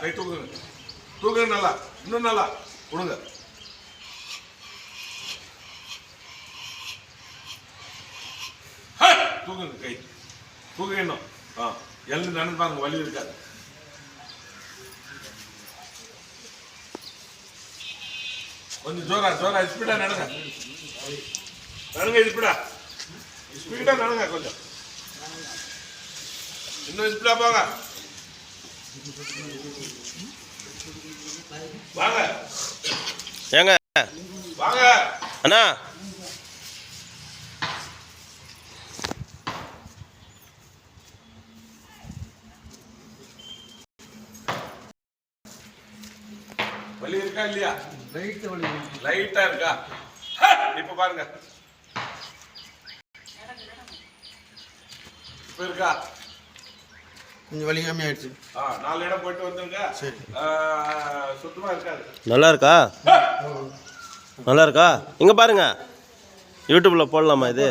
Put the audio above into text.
கை தூக்குங்க. தூக்குங்க நல்லா. இன்னும் நல்லா. கொடுங்க. தூக்குங்க கை. தூக்குங்க இன்னும். ஆ எழுந்து நடந்து வலி இருக்காது. கொஞ்சம் ஜோரா ஜோரா ஸ்பீடா நடங்க. நடங்க ஸ்பீடா நடங்க கொஞ்சம். இன்னும் ஸ்பீடா போங்க வாங்க ஏங்க வாங்க அண்ணா வலி இருக்கா இல்லையா? லைட்டா இருக்கா! இப்ப பாருங்க. இப்ப இருக்கா? கொஞ்சம் வலி கம்மியாயிடுச்சு ஆ நாலு இடம் போயிட்டு வந்துருங்க சரி. ஆ, சுத்தமா இருக்காது. நல்லா இருக்கா? நல்லா இருக்கா? இங்கே பாருங்க. யூடியூப்பில் போடலாமா இது?